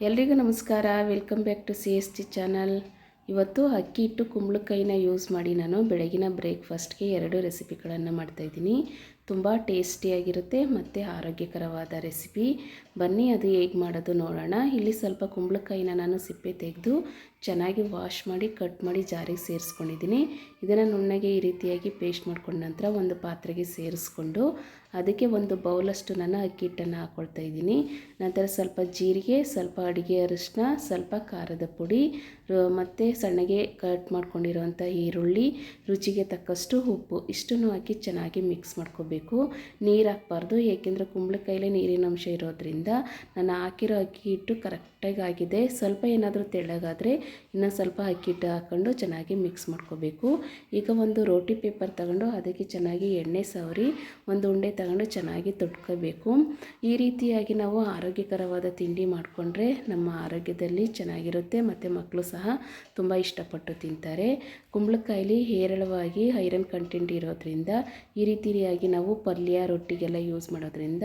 ಎಲ್ರಿಗೂ ನಮಸ್ಕಾರ. Welcome back to C S T channel ಇವತ್ತು ಅಕ್ಕಿ ಹಿಟ್ಟು ಕುಂಬಳಕಾಯಿನ ಯೂಸ್ ಮಾಡಿ ನಾನು ಬೆಳಗಿನ ಬ್ರೇಕ್ಫಾಸ್ಟ್ಗೆ ಎರಡು ರೆಸಿಪಿಗಳನ್ನು ಮಾಡ್ತಾಯಿದ್ದೀನಿ ತುಂಬ ಟೇಸ್ಟಿಯಾಗಿರುತ್ತೆ ಮತ್ತು ಆರೋಗ್ಯಕರವಾದ ರೆಸಿಪಿ ಬನ್ನಿ, ಅದು ಹೇಗೆ ಮಾಡೋದು ನೋಡೋಣ. ಇಲ್ಲಿ ಸ್ವಲ್ಪ ಕುಂಬಳಕಾಯಿನ ನಾನು ಸಿಪ್ಪೆ ತೆಗೆದು ಚೆನ್ನಾಗಿ ವಾಶ್ ಮಾಡಿ ಕಟ್ ಮಾಡಿ ಜಾರಿಗೆ ಸೇರಿಸ್ಕೊಂಡಿದ್ದೀನಿ. ಇದನ್ನು ನುಣ್ಣಗೆ ಈ ರೀತಿಯಾಗಿ ಪೇಸ್ಟ್ ಮಾಡ್ಕೊಂಡ ನಂತರ ಒಂದು ಪಾತ್ರೆಗೆ ಸೇರಿಸ್ಕೊಂಡು ಅದಕ್ಕೆ ಒಂದು ಬೌಲಷ್ಟು ನಾನು ಅಕ್ಕಿ ಹಿಟ್ಟನ್ನು ಹಾಕ್ಕೊಳ್ತಾ ಇದ್ದೀನಿ. ನಂತರ ಸ್ವಲ್ಪ ಜೀರಿಗೆ, ಸ್ವಲ್ಪ ಅಡುಗೆ ಅರಿಶಿನ ಸ್ವಲ್ಪ ಖಾರದ ಪುಡಿ ಮತ್ತು ಸಣ್ಣಗೆ ಕಟ್ ಮಾಡ್ಕೊಂಡಿರೋಂಥ ಈರುಳ್ಳಿ, ರುಚಿಗೆ ತಕ್ಕಷ್ಟು ಉಪ್ಪು, ಇಷ್ಟನ್ನು ಹಾಕಿ ಚೆನ್ನಾಗಿ ಮಿಕ್ಸ್ ಮಾಡ್ಕೋಬೇಕು. ನೀರು ಹಾಕ್ಬಾರ್ದು, ಏಕೆಂದರೆ ಕುಂಬಳಕಾಯಿಲೆ ನೀರಿನ ಅಂಶ ಇರೋದ್ರಿಂದ ನಾನು ಹಾಕಿರೋ ಅಕ್ಕಿ ಹಿಟ್ಟು ಕರೆಕ್ಟಾಗಿ ಆಗಿದೆ. ಸ್ವಲ್ಪ ಏನಾದರೂ ತೆಳ್ಳಗಾದರೆ ಇನ್ನೂ ಸ್ವಲ್ಪ ಅಕ್ಕಿ ಹಿಟ್ಟು ಹಾಕ್ಕೊಂಡು ಚೆನ್ನಾಗಿ ಮಿಕ್ಸ್ ಮಾಡ್ಕೋಬೇಕು. ಈಗ ಒಂದು ರೋಟಿ ಪೇಪರ್ ತಗೊಂಡು ಅದಕ್ಕೆ ಚೆನ್ನಾಗಿ ಎಣ್ಣೆ ಸವರಿ, ಒಂದು ಉಂಡೆ ತಗೊಂಡು ಚೆನ್ನಾಗಿ ತೊಟ್ಕೋಬೇಕು. ಈ ರೀತಿಯಾಗಿ ನಾವು ಆರೋಗ್ಯಕರವಾದ ತಿಂಡಿ ಮಾಡಿಕೊಂಡ್ರೆ ನಮ್ಮ ಆರೋಗ್ಯದಲ್ಲಿ ಚೆನ್ನಾಗಿರುತ್ತೆ, ಮತ್ತು ಮಕ್ಕಳು ಸಹ ತುಂಬ ಇಷ್ಟಪಟ್ಟು ತಿಂತಾರೆ. ಕುಂಬಳಕಾಯಿಲಿ ಹೇರಳವಾಗಿ ಐರನ್ ಕಂಟೆಂಟ್ ಇರೋದ್ರಿಂದ, ಈ ರೀತಿಯಾಗಿ ನಾವು ಪಲ್ಯ, ರೊಟ್ಟಿಗೆಲ್ಲ ಯೂಸ್ ಮಾಡೋದ್ರಿಂದ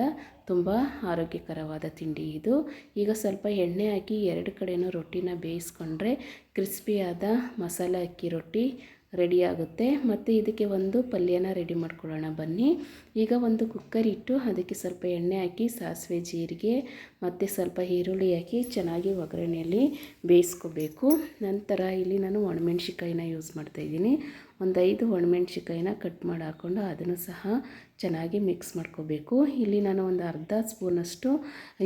ತುಂಬ ಆರೋಗ್ಯಕರವಾದ ತಿಂಡಿ ಇದು. ಈಗ ಸ್ವಲ್ಪ ಎಣ್ಣೆ ಹಾಕಿ ಎರಡು ಕಡೆಯೂ ರೊಟ್ಟಿನ ಬೇಯಿಸ್ಕೊಂಡ್ರೆ ಕ್ರಿಸ್ಪಿಯಾದ ಮಸಾಲೆ ಅಕ್ಕಿ ರೊಟ್ಟಿ ರೆಡಿ ಆಗುತ್ತೆ. ಮತ್ತು ಇದಕ್ಕೆ ಒಂದು ಪಲ್ಯನ ರೆಡಿ ಮಾಡ್ಕೊಳ್ಳೋಣ ಬನ್ನಿ. ಈಗ ಒಂದು ಕುಕ್ಕರ್ ಇಟ್ಟು ಅದಕ್ಕೆ ಸ್ವಲ್ಪ ಎಣ್ಣೆ ಹಾಕಿ, ಸಾಸಿವೆ ಜೀರಿಗೆ, ಮತ್ತು ಸ್ವಲ್ಪ ಈರುಳ್ಳಿ ಹಾಕಿ ಚೆನ್ನಾಗಿ ಒಗ್ಗರಣೆಯಲ್ಲಿ ಬೇಯಿಸ್ಕೋಬೇಕು. ನಂತರ ಇಲ್ಲಿ ನಾನು ಒಣಮೆಣ್ಸಿಕಾಯಿನ ಯೂಸ್ ಮಾಡ್ತಾಯಿದ್ದೀನಿ ಒಂದು ಐದು ಒಣಮೆಣ್ಸಿಕಾಯಿನ ಕಟ್ ಮಾಡಿ ಹಾಕ್ಕೊಂಡು ಅದನ್ನು ಸಹ ಚೆನ್ನಾಗಿ ಮಿಕ್ಸ್ ಮಾಡ್ಕೋಬೇಕು. ಇಲ್ಲಿ ನಾನು ಒಂದು ಅರ್ಧ ಸ್ಪೂನಷ್ಟು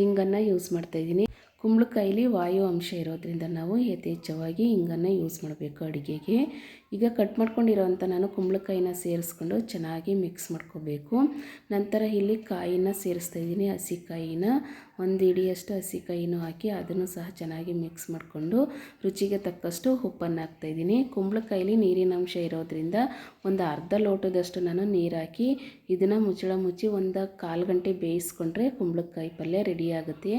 ಹಿಂಗನ್ನು ಯೂಸ್ ಮಾಡ್ತಾಯಿದ್ದೀನಿ ಕುಂಬಳಕಾಯಿಲಿ ವಾಯು ಅಂಶ ಇರೋದ್ರಿಂದ ನಾವು ಯಥೇಚ್ಛವಾಗಿ ಹಿಂಗನ್ನು ಯೂಸ್ ಮಾಡಬೇಕು ಅಡುಗೆಗೆ. ಈಗ ಕಟ್ ಮಾಡ್ಕೊಂಡಿರೋಂಥ ನಾನು ಕುಂಬಳಕಾಯಿನ ಸೇರಿಸ್ಕೊಂಡು ಚೆನ್ನಾಗಿ ಮಿಕ್ಸ್ ಮಾಡ್ಕೋಬೇಕು. ನಂತರ ಇಲ್ಲಿ ಕಾಯಿನ ಸೇರಿಸ್ತಾ ಇದ್ದೀನಿ, ಹಸಿಕಾಯಿನ. ಒಂದು ಇಡಿಯಷ್ಟು ಹಸಿಕಾಯಿನೂ ಹಾಕಿ ಅದನ್ನು ಸಹ ಚೆನ್ನಾಗಿ ಮಿಕ್ಸ್ ಮಾಡಿಕೊಂಡು ರುಚಿಗೆ ತಕ್ಕಷ್ಟು ಉಪ್ಪನ್ನು ಹಾಕ್ತಾಯಿದ್ದೀನಿ ಕುಂಬಳಕಾಯಿಲಿ ನೀರಿನ ಅಂಶ ಇರೋದ್ರಿಂದ ಒಂದು ಅರ್ಧ ಲೋಟದಷ್ಟು ನಾನು ನೀರು ಹಾಕಿ ಇದನ್ನು ಮುಚ್ಚಳ ಮುಚ್ಚಿ ಒಂದು ಕಾಲು ಗಂಟೆ ಬೇಯಿಸ್ಕೊಂಡ್ರೆ ಕುಂಬಳಕಾಯಿ ಪಲ್ಯ ರೆಡಿ ಆಗುತ್ತೆ.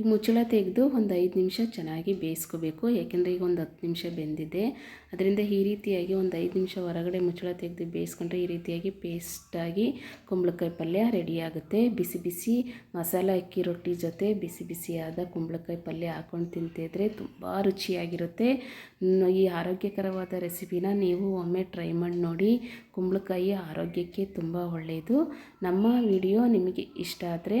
ಈಗ ಮುಚ್ಚಳ ತೆಗೆದು ಒಂದು ಐದು ನಿಮಿಷ ಚೆನ್ನಾಗಿ ಬೇಯಿಸ್ಕೋಬೇಕು. ಯಾಕೆಂದರೆ ಈಗ ಒಂದು ಹತ್ತು ನಿಮಿಷ ಬೆಂದಿದೆ. ಅದರಿಂದ ಈ ರೀತಿಯಾಗಿ ಒಂದು ಐದು ನಿಮಿಷ ಹೊರಗಡೆ ಮುಚ್ಚಳ ತೆಗೆದು ಬೇಯಿಸ್ಕೊಂಡ್ರೆ ಈ ರೀತಿಯಾಗಿ ಪೇಸ್ಟಾಗಿ ಕುಂಬಳಕಾಯಿ ಪಲ್ಯ ರೆಡಿ ಆಗುತ್ತೆ. ಬಿಸಿ ಬಿಸಿ ಮಸಾಲೆ, ಅಕ್ಕಿ ರೊಟ್ಟಿ ಜೊತೆ ಬಿಸಿ ಬಿಸಿಯಾದ ಕುಂಬಳಕಾಯಿ ಪಲ್ಯ ಹಾಕೊಂಡು ತಿಂತಿದ್ರೆ ತುಂಬ ರುಚಿಯಾಗಿರುತ್ತೆ. ಈ ಆರೋಗ್ಯಕರವಾದ ರೆಸಿಪಿನ ನೀವು ಒಮ್ಮೆ ಟ್ರೈ ಮಾಡಿ ನೋಡಿ. ಕುಂಬಳಕಾಯಿ ಆರೋಗ್ಯಕ್ಕೆ ತುಂಬ ಒಳ್ಳೆಯದು. ನಮ್ಮ ವಿಡಿಯೋ ನಿಮಗೆ ಇಷ್ಟ ಆದರೆ